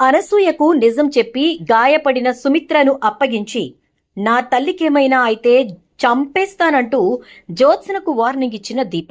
అనసూయకు నిజం చెప్పి గాయపడిన సుమిత్రను అప్పగించి నా తల్లికేమైనా అయితే చంపేస్తానంటూ జ్యోత్సనకు వార్నింగ్ ఇచ్చిన దీప.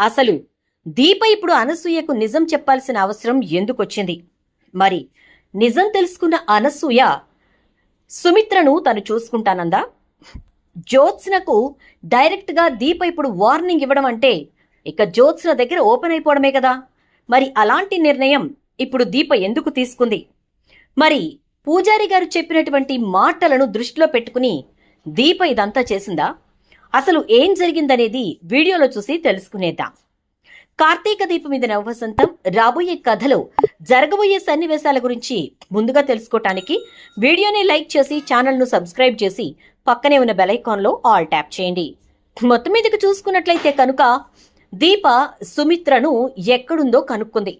అసలు దీప ఇప్పుడు అనసూయకు నిజం చెప్పాల్సిన అవసరం ఎందుకొచ్చింది? మరి నిజం తెలుసుకున్న అనసూయ సుమిత్రను తను చూసుకుంటానందా? జ్యోత్స్నకు డైరెక్ట్గా దీప ఇప్పుడు వార్నింగ్ ఇవ్వడం అంటే ఇక జ్యోత్స్న దగ్గర ఓపెన్ అయిపోవడమే కదా. మరి అలాంటి నిర్ణయం ఇప్పుడు దీప ఎందుకు తీసుకుంది? మరి పూజారి గారు చెప్పినటువంటి మాటలను దృష్టిలో పెట్టుకుని దీప ఇదంతా చేసిందా? అసలు ఏం జరిగిందనేది వీడియోలో చూసి తెలుసుకునేద్దాం. కార్తీక దీపం మీద నవవసంతం రాబోయే కథలో జరగబోయే సన్నివేశాల గురించి ముందుగా తెలుసుకోవటానికి వీడియోని లైక్ చేసి ఛానల్ను సబ్స్క్రైబ్ చేసి పక్కనే ఉన్న బెలైకాన్లో ఆల్ ట్యాప్ చేయండి. మొత్తం మీదకి చూసుకున్నట్లయితే కనుక దీప సుమిత్రను ఎక్కడుందో కనుక్కుంది.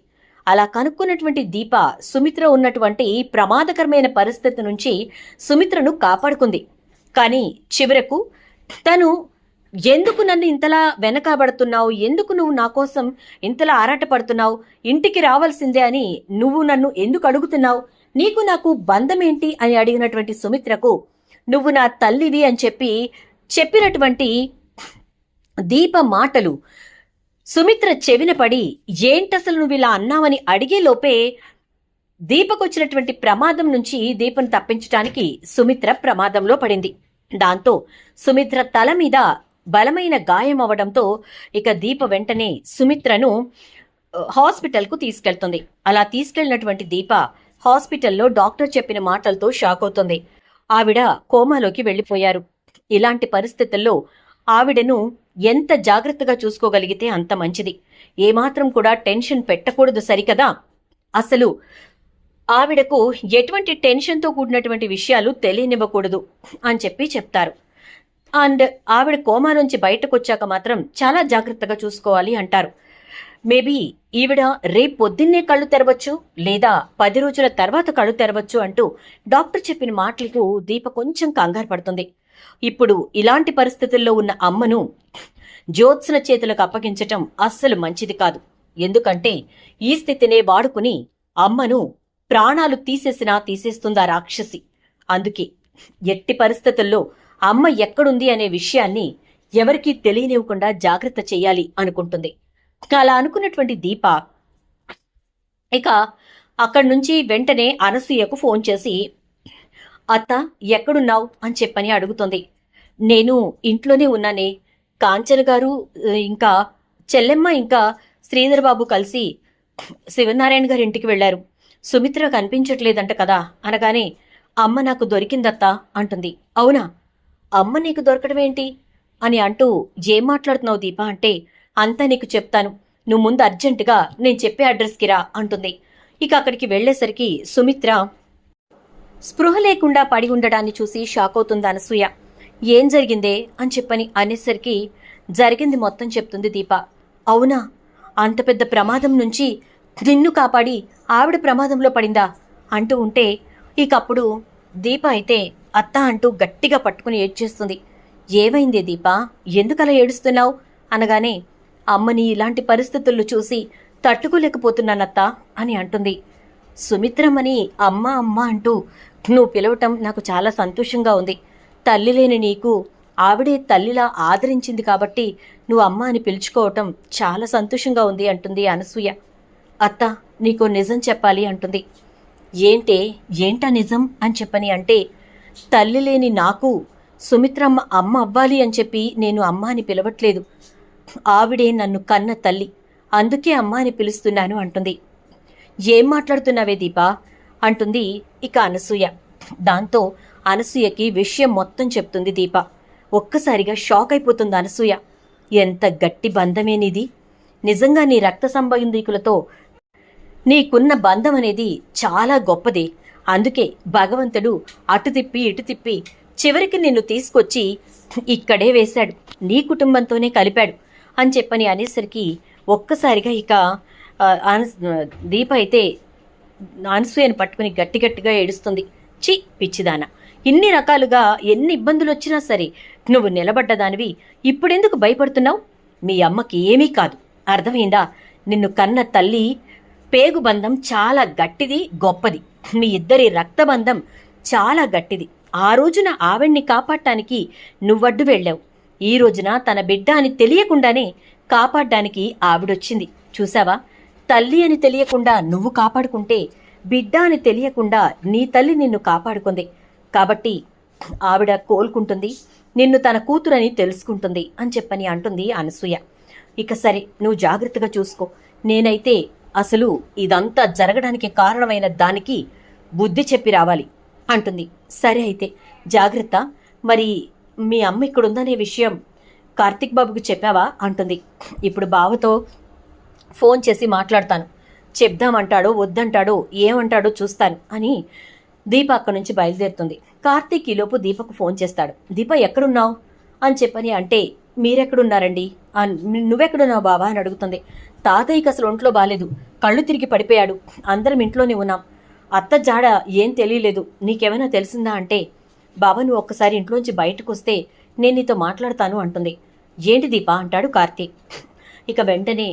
అలా కనుక్కున్నటువంటి దీప సుమిత్ర ఉన్నటువంటి ప్రమాదకరమైన పరిస్థితి నుంచి సుమిత్రను కాపాడుకుంది. కానీ చివరకు తను ఎందుకు నన్ను ఇంతలా వెనకబడుతున్నావు? ఎందుకు నువ్వు నా కోసం ఇంతలా ఆరాటపడుతున్నావు? ఇంటికి రావాల్సిందే అని నువ్వు నన్ను ఎందుకు అడుగుతున్నావు? నీకు నాకు బంధం ఏంటి అని అడిగినటువంటి సుమిత్రకు నువ్వు నా తల్లివి అని చెప్పి చెప్పినటువంటి దీప మాటలు సుమిత్ర చెవిన పడి ఏంటసలు నువ్వు ఇలా అన్నావని అడిగేలోపే దీపకొచ్చినటువంటి ప్రమాదం నుంచి దీపను తప్పించటానికి సుమిత్ర ప్రమాదంలో పడింది. దాంతో సుమిత్ర తల మీద బలమైన గాయం అవడంతో ఇక దీప వెంటనే సుమిత్రను హాస్పిటల్కు తీసుకెళ్తుంది. అలా తీసుకెళ్ళినటువంటి దీప హాస్పిటల్లో డాక్టర్ చెప్పిన మాటలతో షాక్ అవుతుంది. ఆవిడ కోమాలోకి వెళ్ళిపోయారు ఇలాంటి పరిస్థితుల్లో ఆవిడను ఎంత జాగ్రత్తగా చూసుకోగలిగితే అంత మంచిది. ఏమాత్రం కూడా టెన్షన్ పెట్టకూడదు సరికదా? అసలు ఆవిడకు ఎటువంటి టెన్షన్తో కూడినటువంటి విషయాలు తెలియనివ్వకూడదు అని చెప్పి చెప్తారు. అండ్ ఆవిడ కోమా నుంచి బయటకు వచ్చాక మాత్రం చాలా జాగ్రత్తగా చూసుకోవాలి అంటారు. మేబీ ఈవిడ రేపు పొద్దున్నే కళ్ళు తెరవచ్చు లేదా పది రోజుల తర్వాత కళ్ళు తెరవచ్చు అంటూ డాక్టర్ చెప్పిన మాటలకు దీప కొంచెం కంగారు పడుతుంది. ఇప్పుడు ఇలాంటి పరిస్థితుల్లో ఉన్న అమ్మను జ్యోత్స్న చేతులకు అప్పగించటం అస్సలు మంచిది కాదు. ఎందుకంటే ఈ స్థితినే వాడుకుని అమ్మను ప్రాణాలు తీసేసినా తీసేస్తుందా రాక్షసి? అందుకే ఎట్టి పరిస్థితుల్లో అమ్మ ఎక్కడుంది అనే విషయాన్ని ఎవరికీ తెలియనివ్వకుండా జాగ్రత్త చేయాలి అనుకుంటుంది. అలా అనుకున్నటువంటి దీప ఇక అక్కడి నుంచి వెంటనే అనసూయకు ఫోన్ చేసి అత్త ఎక్కడున్నావు? అని చెప్పని అడుగుతుంది. నేను ఇంట్లోనే ఉన్నానే. కాంచన గారు ఇంకా చెల్లెమ్మ ఇంకా శ్రీధర్ బాబు కలిసి శివనారాయణ గారి ఇంటికి వెళ్ళారు సుమిత్ర కనిపించట్లేదంట కదా అనగానే అమ్మ నాకు దొరికిందత్తా అంటుంది. అవునా? అమ్మ నీకు దొరకడం ఏంటి? అని అంటూ ఏం మాట్లాడుతున్నావు దీప? అంటే అంతా నీకు చెప్తాను. నువ్వు ముందు అర్జెంటుగా నేను చెప్పే అడ్రస్కి రా అంటుంది. ఇక అక్కడికి వెళ్ళేసరికి సుమిత్ర స్పృహ లేకుండా పడి ఉండడాన్ని చూసి షాక్ అవుతుంది అనసూయ. ఏం జరిగిందే అని చెప్పని అనేసరికి జరిగింది మొత్తం చెప్తుంది దీప. అవునా? అంత పెద్ద ప్రమాదం నుంచి నిన్ను కాపాడి ఆవిడ ప్రమాదంలో పడిందా? అంటూ ఉంటే ఇకప్పుడు దీప అయితే అత్త అంటూ గట్టిగా పట్టుకుని ఏడ్చేస్తుంది. ఏమైంది దీప? ఎందుకలా ఏడుస్తున్నావు? అనగానే అమ్మని ఇలాంటి పరిస్థితుల్లో చూసి తట్టుకోలేకపోతున్నానత్తా అని అంటుంది. సుమిత్రమని అమ్మ అమ్మ అంటూ నువ్వు పిలవటం నాకు చాలా సంతోషంగా ఉంది. తల్లి లేని నీకు ఆవిడే తల్లిలా ఆదరించింది కాబట్టి నువ్వు అమ్మ అని పిలుచుకోవటం చాలా సంతోషంగా ఉంది అంటుంది అనసూయ. అత్త నీకు నిజం చెప్పాలి అంటుంది. ఏంటే ఏంటా నిజం అని చెప్పని అంటే తల్లి లేని నాకు సుమిత్రమ్మ అమ్మ అవ్వాలి అని చెప్పి నేను అమ్మ అని పిలవట్లేదు. ఆవిడే నన్ను కన్న తల్లి. అందుకే అమ్మ అని పిలుస్తున్నాను అంటుంది. ఏం మాట్లాడుతున్నావే దీపా? అంటుంది ఇక అనసూయ. దాంతో అనసూయకి విషయం మొత్తం చెప్తుంది దీప. ఒక్కసారిగా షాక్ అయిపోతుంది అనసూయ. ఎంత గట్టి బంధమేనిది నిజంగా నీ రక్త సంబంధికులతో నీకున్న బంధం అనేది చాలా గొప్పది. అందుకే భగవంతుడు అటు తిప్పి ఇటు తిప్పి చివరికి నిన్ను తీసుకొచ్చి ఇక్కడే వేశాడు. నీ కుటుంబంతోనే కలిపాడు అని చెప్పని అనేసరికి ఒక్కసారిగా ఇక దీప అయితే అనసూయను పట్టుకుని గట్టి గట్టిగా ఏడుస్తుంది. చి పిచ్చిదాన. ఇన్ని రకాలుగా ఎన్ని ఇబ్బందులు వచ్చినా సరే నువ్వు నిలబడ్డదానివి. ఇప్పుడెందుకు భయపడుతున్నావు? మీ అమ్మకి ఏమీ కాదు. అర్థమైందా? నిన్ను కన్న తల్లి పేగుబంధం చాలా గట్టిది గొప్పది. మీ ఇద్దరి రక్తబంధం చాలా గట్టిది. ఆ రోజున ఆవిడ్ని కాపాడటానికి నువ్వడ్డు వెళ్ళావు. ఈ రోజున తన బిడ్డ అని తెలియకుండానే కాపాడడానికి ఆవిడొచ్చింది. చూసావా? తల్లి అని తెలియకుండా నువ్వు కాపాడుకుంటే బిడ్డ అని తెలియకుండా నీ తల్లి నిన్ను కాపాడుకుంది. కాబట్టి ఆవిడ కోలుకుంటుంది నిన్ను తన కూతురని తెలుసుకుంటుంది అని చెప్పని అంటుంది అనసూయ. ఇక సరే నువ్వు జాగ్రత్తగా చూసుకో. నేనైతే అసలు ఇదంతా జరగడానికి కారణమైన దానికి బుద్ధి చెప్పి రావాలి అంటుంది. సరే అయితే జాగ్రత్త. మరి మీ అమ్మ ఇక్కడ ఉందనే విషయం కార్తిక్ బాబుకు చెప్పావా? అంటుంది. ఇప్పుడు బావతో ఫోన్ చేసి మాట్లాడతాను. చెప్దామంటాడు వద్దంటాడో ఏమంటాడో చూస్తాను అని దీప అక్కడి నుంచి బయలుదేరుతుంది. కార్తీక్ ఈలోపు దీపకు ఫోన్ చేస్తాడు. దీప ఎక్కడున్నావు? అని చెప్పని అంటే మీరెక్కడున్నారండి? నువ్వెక్కడున్నావు బావా అని అడుగుతుంది. తాతయ్యకి అసలు ఒంట్లో బాలేదు. కళ్ళు తిరిగి పడిపోయాడు. అందరం ఇంట్లోనే ఉన్నాం. అత్త జాడ ఏం తెలియలేదు. నీకేమైనా తెలిసిందా అంటే బాబా నువ్వు ఒక్కసారి ఇంట్లోంచి బయటకు వస్తే నేను నీతో మాట్లాడతాను అంటుంది. ఏంటి దీప? అంటాడు కార్తీక్. ఇక వెంటనే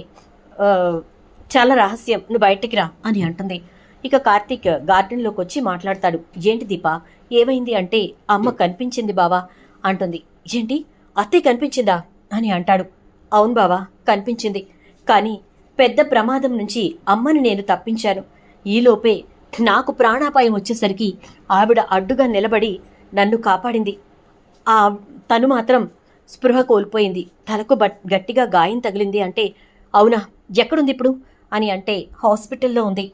చాలా రహస్యం నువ్వు బయటికి రా అని అంటుంది. ఇక కార్తీక్ గార్డెన్లోకి వచ్చి మాట్లాడతాడు. ఏంటి దీప ఏమైంది అంటే అమ్మ కనిపించింది బావా? అంటుంది. ఏంటి? అత్తయ్య కనిపించిందా? అని అంటాడు. అవును బావా కనిపించింది. కానీ పెద్ద ప్రమాదం నుంచి అమ్మని నేను తప్పించాను. ఈలోపే నాకు ప్రాణాపాయం వచ్చేసరికి ఆవిడ అడ్డుగా నిలబడి నన్ను కాపాడింది. ఆ తను మాత్రం స్పృహ కోల్పోయింది. తలకు బట్ గట్టిగా గాయం తగిలింది అంటే అవునా? ఎక్కడుంది ఇప్పుడు? అని అంటే హాస్పిటల్లో ఉంది.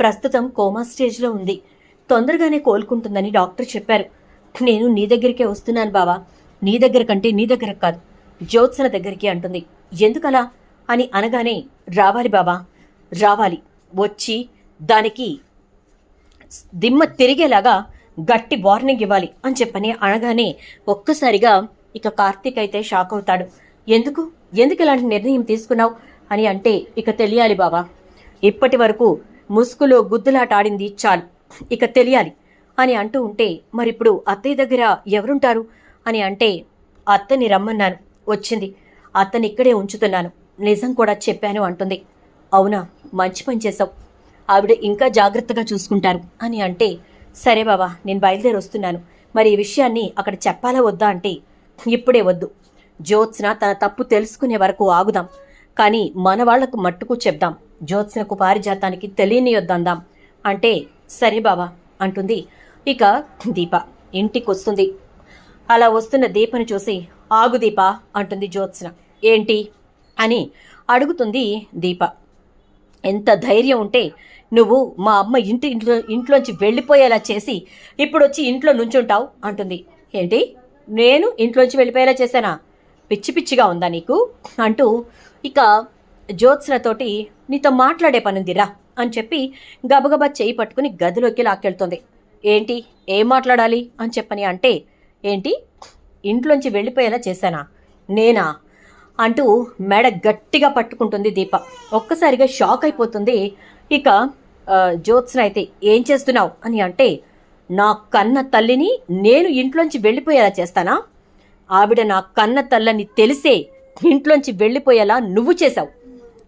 ప్రస్తుతం కోమా స్టేజ్లో ఉంది. తొందరగానే కోలుకుంటుందని డాక్టర్ చెప్పారు. నేను నీ దగ్గరికే వస్తున్నాను బావా. నీ దగ్గర కంటే నీ దగ్గర కాదు. జ్యోత్సన దగ్గరికి అంటుంది. ఎందుకలా? అని అనగానే రావాలి బావా. రావాలి. వచ్చి దానికి దిమ్మ తిరిగేలాగా గట్టి వార్నింగ్ ఇవ్వాలి అని చెప్పని అనగానే ఒక్కసారిగా ఇక కార్తీక్ అయితే షాక్ అవుతాడు. ఎందుకు? ఎందుకు ఇలాంటి నిర్ణయం తీసుకున్నావు? అని అంటే ఇక తెలియాలి బావా. ఇప్పటి వరకు ముసుగులో గుద్దులాట ఆడింది చాలు. ఇక తెలియాలి అని అంటూ ఉంటే మరిప్పుడు అత్తయ్య దగ్గర ఎవరుంటారు? అని అంటే అత్తని రమ్మన్నాను. వచ్చింది. అత్తని ఇక్కడే ఉంచుతున్నాను. నిజం కూడా చెప్పాను అంటుంది. అవునా? మంచి పని చేశావు. ఆవిడ ఇంకా జాగ్రత్తగా చూసుకుంటారు అని అంటే సరే బావా నేను బయలుదేరి వస్తున్నాను. మరి ఈ విషయాన్ని అక్కడ చెప్పాలా వద్దా అంటే ఇప్పుడే వద్దు. జ్యోత్స్న తన తప్పు తెలుసుకునే వరకు ఆగుదాం. కానీ మన వాళ్ళకు మట్టుకు చెప్దాం. జ్యోత్స్నకు పారిజాతానికి తెలియనియొద్దందాం. అంటే సరే బావా అంటుంది. ఇక దీప ఇంటికి వస్తుంది అలా వస్తున్న దీపను చూసి ఆగు దీప అంటుంది జ్యోత్స్న. ఏంటి? అని అడుగుతుంది దీప. ఎంత ధైర్యం ఉంటే నువ్వు మా అమ్మ ఇంటి ఇంట్లో ఇంట్లోంచి వెళ్ళిపోయేలా చేసి ఇప్పుడు వచ్చి ఇంట్లో నుంచుంటావు అంటుంది. ఏంటి? నేను ఇంట్లోంచి వెళ్ళిపోయేలా చేశానా? పిచ్చి పిచ్చిగా ఉందా నీకు? అంటూ ఇక జ్యోత్స్నతోటి నీతో మాట్లాడే పనుందిరా అని చెప్పి గబగబా చేయి పట్టుకుని గదిలోకి లాక్కెళ్తుంది. ఏంటి? ఏం మాట్లాడాలి? అని చెప్పని అంటే ఏంటి? ఇంట్లోంచి వెళ్ళిపోయేలా చేశానా? నేనా? అంటూ మెడ గట్టిగా పట్టుకుంటుంది దీప. ఒక్కసారిగా షాక్ అయిపోతుంది. ఇక జ్యోత్స్న అయితే ఏం చేస్తున్నావు? అని అంటే నా కన్న తల్లిని నేను ఇంట్లోంచి వెళ్ళిపోయేలా చేస్తానా? ఆవిడ నా కన్న తల్లని తెలిసే ఇంట్లోంచి వెళ్ళిపోయేలా నువ్వు చేశావు.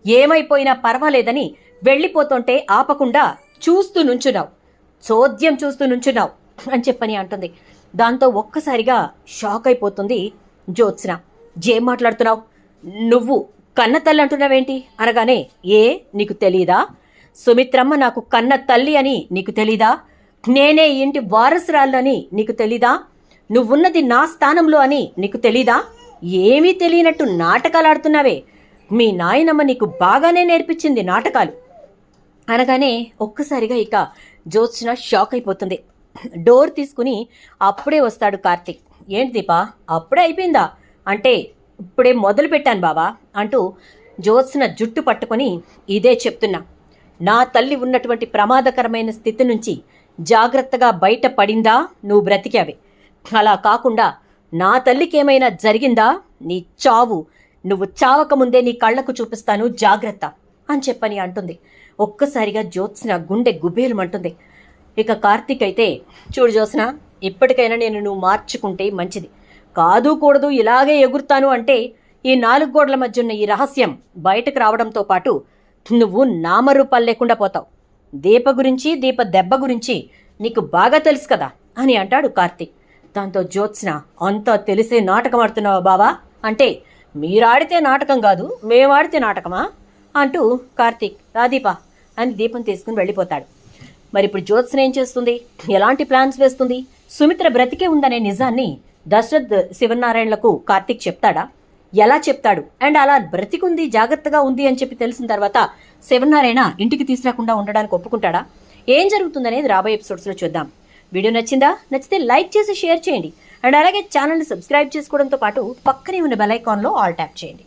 ఏమైపోయినా పర్వాలేదని వెళ్ళిపోతుంటే ఆపకుండా చూస్తూ నుంచున్నావు. చోద్యం చూస్తూ నుంచున్నావు అని చెప్పని అంటుంది. దాంతో ఒక్కసారిగా షాక్ అయిపోతుంది జ్యోత్స్న. ఏం మాట్లాడుతున్నావు? నువ్వు కన్న తల్లి అంటున్నావేంటి? అనగానే ఏ నీకు తెలీదా? సుమిత్రమ్మ నాకు కన్న తల్లి అని నీకు తెలీదా? నేనే ఇంటి వారసురాలని నీకు తెలీదా? నువ్వున్నది నా స్థానంలో అని నీకు తెలీదా? ఏమీ తెలియనట్టు నాటకాలు ఆడుతున్నావే మీ నాయనమ్మ నీకు బాగానే నేర్పించింది నాటకాలు. అనగానే ఒక్కసారిగా ఇక జ్యోత్స్న షాక్ అయిపోతుంది. డోర్ తీసుకుని అప్పుడే వస్తాడు కార్తీక్. ఏంటి దీపా అప్పుడే అయిపోయిందా? అంటే ఇప్పుడే మొదలు పెట్టాను బావా అంటూ జ్యోత్స్న జుట్టు పట్టుకొని ఇదే చెప్తున్నా. నా తల్లి ఉన్నటువంటి ప్రమాదకరమైన స్థితి నుంచి జాగ్రత్తగా బయట పడిందా? నువ్వు బ్రతికావే. అలా కాకుండా నా తల్లికి ఏమైనా జరిగిందా? నీ చావు. నువ్వు చావకముందే నీ కళ్ళకు చూపిస్తాను జాగ్రత్త అని చెప్పని అంటుంది. ఒక్కసారిగా జ్యోత్స్న గుండె గుబేలుమంటుంది. ఇక కార్తీక్ అయితే చూడు జ్యోత్స్న ఇప్పటికైనా నేను నువ్వు మార్చుకుంటే మంచిది. కాదు కూడదు ఇలాగే ఎగురుతాను అంటే ఈ నాలుగు గోడల మధ్య ఉన్న ఈ రహస్యం బయటకు రావడంతో పాటు నువ్వు నామరూపాలు లేకుండా పోతావు. దీప గురించి దీప దెబ్బ గురించి నీకు బాగా తెలుసు కదా అని అంటాడు కార్తీక్. దాంతో జ్యోత్స్న అంతా తెలిసే నాటకం ఆడుతున్నావా బావా? అంటే మీరాడితే నాటకం కాదు మేమాడితే నాటకమా? అంటూ కార్తీక్ రాదీప అని దీపం తీసుకుని వెళ్ళిపోతాడు. మరి ఇప్పుడు జ్యోత్స్న ఏం చేస్తుంది? ఎలాంటి ప్లాన్స్ వేస్తుంది? సుమిత్ర బ్రతికే ఉందనే నిజాన్ని దశరథ్ శివనారాయణలకు కార్తీక్ చెప్తాడా? ఎలా చెప్తాడు? అండ్ అలా బ్రతికుంది జాగ్రత్తగా ఉంది అని చెప్పి తెలిసిన తర్వాత శివనారాయణ ఇంటికి తీసుకురాకుండా ఉండడానికి ఒప్పుకుంటాడా? ఏం జరుగుతుందనేది రాబోయే ఎపిసోడ్స్లో చూద్దాం. వీడియో నచ్చిందా? నచ్చితే లైక్ చేసి షేర్ చేయండి. అండ్ అలాగే ఛానల్ని సబ్స్క్రైబ్ చేసుకోవడంతో పాటు పక్కనే ఉన్న బెల్ ఐకాన్లో ఆల్ ట్యాప్ చేయండి.